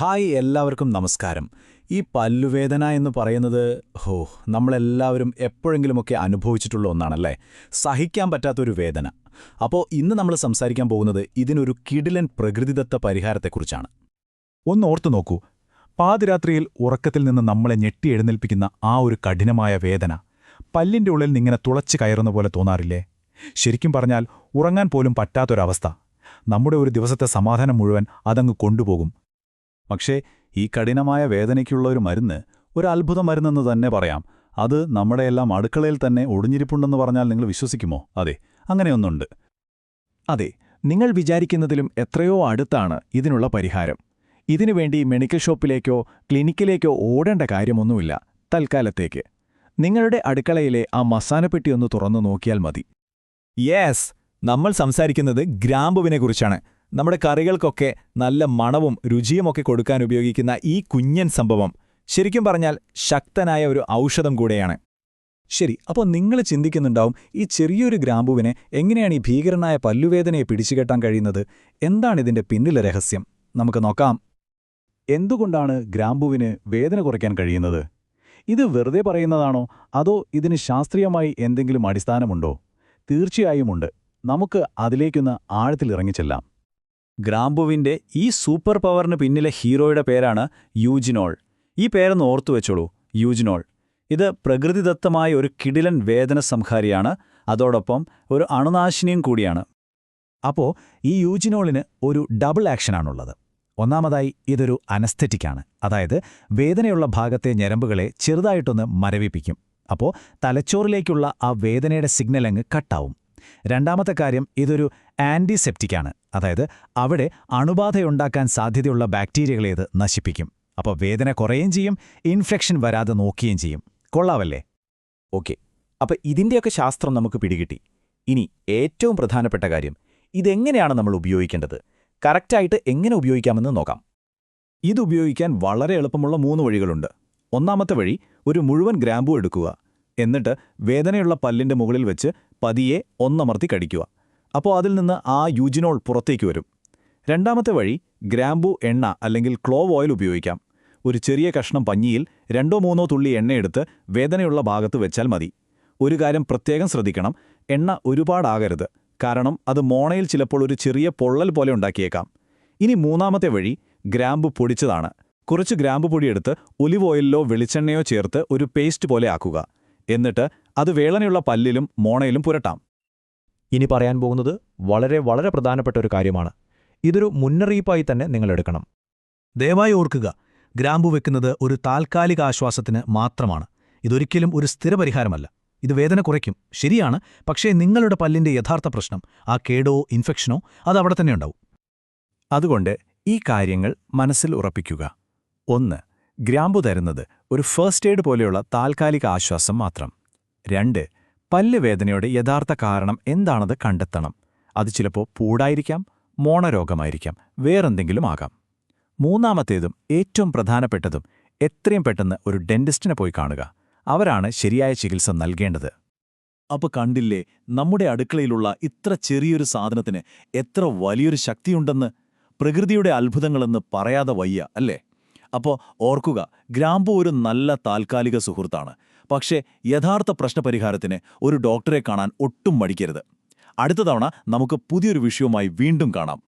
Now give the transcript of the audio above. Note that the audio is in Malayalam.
ഹായ് എല്ലാവർക്കും നമസ്കാരം. ഈ പല്ലുവേദന എന്ന് പറയുന്നത് ഹോ നമ്മളെല്ലാവരും എപ്പോഴെങ്കിലുമൊക്കെ അനുഭവിച്ചിട്ടുള്ള ഒന്നാണല്ലേ? സഹിക്കാൻ പറ്റാത്തൊരു വേദന. അപ്പോൾ ഇന്ന് നമ്മൾ സംസാരിക്കാൻ പോകുന്നത് ഇതിനൊരു കിടിലൻ പ്രകൃതിദത്ത പരിഹാരത്തെക്കുറിച്ചാണ്. ഒന്ന് ഓർത്തു നോക്കൂ. പാതിരാത്രിയിൽ ഉറക്കത്തിൽ നിന്ന് നമ്മളെ ഞെട്ടി എഴുന്നേൽപ്പിക്കുന്ന ആ ഒരു കഠിനമായ വേദന പല്ലിന്റെ ഉള്ളിൽ നിങ്ങനെ തുളച്ചു കയറുന്ന പോലെ തോന്നാറില്ലേ? ശരിക്കും പറഞ്ഞാൽ ഉറങ്ങാൻ പോലും പറ്റാത്തൊരവസ്ഥ. നമ്മുടെ ഒരു ദിവസത്തെ സമാധാനം മുഴുവൻ അതങ്ങ് കൊണ്ടുപോകും. പക്ഷേ ഈ കഠിനമായ വേദനയ്ക്കുള്ള ഒരു മരുന്ന് ഒരു അത്ഭുത മരുന്നെന്ന് തന്നെ പറയാം. അത് നമ്മുടെയെല്ലാം അടുക്കളയിൽ തന്നെ ഒടിഞ്ഞിരിപ്പുണ്ടെന്ന് പറഞ്ഞാൽ നിങ്ങൾ വിശ്വസിക്കുമോ? അതെ അങ്ങനെയൊന്നുണ്ട്. അതെ നിങ്ങൾ വിചാരിക്കുന്നതിലും എത്രയോ അടുത്താണ് ഇതിനുള്ള പരിഹാരം. ഇതിനുവേണ്ടി മെഡിക്കൽ ഷോപ്പിലേക്കോ ക്ലിനിക്കിലേക്കോ ഓടേണ്ട കാര്യമൊന്നുമില്ല തൽക്കാലത്തേക്ക്. നിങ്ങളുടെ അടുക്കളയിലെ ആ മസാനപ്പെട്ടി ഒന്ന് തുറന്നു നോക്കിയാൽ മതി. യെസ് നമ്മൾ സംസാരിക്കുന്നത് ഗ്രാമ്പുവിനെക്കുറിച്ചാണ്. നമ്മുടെ കറികൾക്കൊക്കെ നല്ല മണവും രുചിയുമൊക്കെ കൊടുക്കാൻ ഉപയോഗിക്കുന്ന ഈ കുഞ്ഞൻ സംഭവം ശരിക്കും പറഞ്ഞാൽ ശക്തനായ ഒരു ഔഷധം കൂടെയാണ്. ശരി അപ്പോൾ നിങ്ങൾ ചിന്തിക്കുന്നുണ്ടാവും ഈ ചെറിയൊരു ഗ്രാമ്പുവിനെ എങ്ങനെയാണ് ഈ ഭീകരനായ പല്ലുവേദനയെ പിടിച്ചുകെട്ടാൻ കഴിയുന്നത്? എന്താണിതിന്റെ പിന്നിലെ രഹസ്യം? നമുക്ക് നോക്കാം. എന്തുകൊണ്ടാണ് ഗ്രാമ്പുവിന് വേദന കുറയ്ക്കാൻ കഴിയുന്നത്? ഇത് വെറുതെ പറയുന്നതാണോ? അതോ ഇതിന് ശാസ്ത്രീയമായി എന്തെങ്കിലും അടിസ്ഥാനമുണ്ടോ? തീർച്ചയായുമുണ്ട് നമുക്ക് അതിലേക്കൊന്ന് ആഴത്തിലിറങ്ങിച്ചെല്ലാം ഗ്രാമ്പുവിന്റെ ഈ സൂപ്പർ പവറിന് പിന്നിലെ ഹീറോയുടെ പേരാണ് യൂജിനോൾ. ഈ പേരൊന്ന് ഓർത്തു വെച്ചോളൂ യൂജിനോൾ. ഇത് പ്രകൃതിദത്തമായ ഒരു കിടിലൻ വേദന സംഹാരിയാണ് അതോടൊപ്പം ഒരു അണുനാശിനിയും കൂടിയാണ്. അപ്പോൾ ഈ യൂജിനോളിന് ഒരു ഡബിൾ ആക്ഷനാണുള്ളത്. ഒന്നാമതായി ഇതൊരു അനസ്തെറ്റിക്കാണ് അതായത് വേദനയുള്ള ഭാഗത്തെ ഞരമ്പുകളെ ചെറുതായിട്ടൊന്ന് മരവിപ്പിക്കും. അപ്പോൾ തലച്ചോറിലേക്കുള്ള ആ വേദനയുടെ സിഗ്നൽ അങ്ങ് കട്ടാവും. രണ്ടാമത്തെ കാര്യം ഇതൊരു ആന്റിസെപ്റ്റിക്കാണ് അതായത് അവിടെ അണുബാധയുണ്ടാക്കാൻ സാധ്യതയുള്ള ബാക്ടീരിയകളേത് നശിപ്പിക്കും. അപ്പോൾ വേദന കുറയുകയും ചെയ്യും ഇൻഫെക്ഷൻ വരാതെ നോക്കുകയും ചെയ്യും. കൊള്ളാവല്ലേ ഓക്കെ. അപ്പോൾ ഇതിന്റെയൊക്കെ ശാസ്ത്രം നമുക്ക് പിടികിട്ടി. ഇനി ഏറ്റവും പ്രധാനപ്പെട്ട കാര്യം ഇതെങ്ങനെയാണ് നമ്മൾ ഉപയോഗിക്കേണ്ടത്? കറക്റ്റായിട്ട് എങ്ങനെ ഉപയോഗിക്കാമെന്ന് നോക്കാം. ഇത് ഉപയോഗിക്കാൻ വളരെ എളുപ്പമുള്ള മൂന്ന് വഴികളുണ്ട്. ഒന്നാമത്തെ വഴി ഒരു മുഴുവൻ ഗ്രാമ്പു എടുക്കുക. എന്നിട്ട് വേദനയുള്ള പല്ലിന്റെ മുകളിൽ വെച്ച് പതിയെ ഒന്നമർത്തി കടിക്കുക. അപ്പോൾ അതിൽ നിന്ന് ആ യൂജിനോൾ പുറത്തേക്ക് വരും. രണ്ടാമത്തെ വഴി ഗ്രാമ്പു എണ്ണ അല്ലെങ്കിൽ ക്ലോവ് ഓയിൽ ഉപയോഗിക്കാം. ഒരു ചെറിയ കഷ്ണം പഞ്ഞിയിൽ രണ്ടോ മൂന്നോ തുള്ളി എണ്ണയെടുത്ത് വേദനയുള്ള ഭാഗത്ത് വെച്ചാൽ മതി. ഒരു കാര്യം പ്രത്യേകം ശ്രദ്ധിക്കണം എണ്ണ ഒരുപാടാകരുത്. കാരണം അത് മോണയിൽ ചിലപ്പോൾ ഒരു ചെറിയ പൊള്ളൽ പോലെ ഉണ്ടാക്കിയേക്കാം. ഇനി മൂന്നാമത്തെ വഴി ഗ്രാമ്പു പൊടിച്ചതാണ്. കുറച്ച് ഗ്രാമ്പു പൊടിയെടുത്ത് ഒലിവ് ഓയിലിലോ വെളിച്ചെണ്ണയോ ചേർത്ത് ഒരു പേസ്റ്റ് പോലെ ആക്കുക. എന്നിട്ട് അത് വേളനയുള്ള പല്ലിലും മോണയിലും പുരട്ടാം. ഇനി പറയാൻ പോകുന്നത് വളരെ വളരെ പ്രധാനപ്പെട്ട ഒരു കാര്യമാണ്. ഇതൊരു മുന്നറിയിപ്പായി തന്നെ നിങ്ങൾ എടുക്കണം. ദയവായി ഓർക്കുക ഗ്രാമ്പു വെക്കുന്നത് ഒരു താൽക്കാലിക ആശ്വാസത്തിന് മാത്രമാണ്. ഇതൊരിക്കലും ഒരു സ്ഥിരപരിഹാരമല്ല. ഇത് വേദന കുറയ്ക്കും. ശരിയാണ് പക്ഷേ നിങ്ങളുടെ പല്ലിന്റെ യഥാർത്ഥ പ്രശ്നം ആ കേടോ ഇൻഫെക്ഷനോ അത് അവിടെ തന്നെ ഉണ്ടാവും. അതുകൊണ്ട് ഈ കാര്യങ്ങൾ മനസ്സിൽ ഉറപ്പിക്കുക. ഒന്ന് ഗ്രാമ്പു തരുന്നത് ഒരു ഫസ്റ്റ് എയ്ഡ് പോലെയുള്ള താൽക്കാലിക ആശ്വാസം മാത്രം. രണ്ട് പല്ലുവേദനയുടെ യഥാർത്ഥ കാരണം എന്താണെന്ന് കണ്ടെത്തണം. അത് ചിലപ്പോൾ പൂടായിരിക്കാം മോണരോഗമായിരിക്കാം വേറെന്തെങ്കിലും ആകാം. മൂന്നാമത്തേതും ഏറ്റവും പ്രധാനപ്പെട്ടതും എത്രയും പെട്ടെന്ന് ഒരു ഡെന്റിസ്റ്റിനെ പോയി കാണുക. അവരാണ് ശരിയായ ചികിത്സ നൽകേണ്ടത്. അപ്പൊ കണ്ടില്ലേ നമ്മുടെ അടുക്കളയിലുള്ള ഇത്ര ചെറിയൊരു സാധനത്തിന് എത്ര വലിയൊരു ശക്തിയുണ്ടെന്ന്? പ്രകൃതിയുടെ അത്ഭുതങ്ങളെന്ന് പറയാതെ വയ്യ അല്ലേ? അപ്പോൾ ഓർക്കുക ഗ്രാമ്പു ഒരു നല്ല താൽക്കാലിക സുഹൃത്താണ്. പക്ഷേ യഥാർത്ഥ പ്രശ്നപരിഹാരത്തിന് ഒരു ഡോക്ടറെ കാണാൻ ഒട്ടും മടിക്കരുത്. അടുത്ത തവണ നമുക്ക് പുതിയൊരു വിഷയവുമായി വീണ്ടും കാണാം.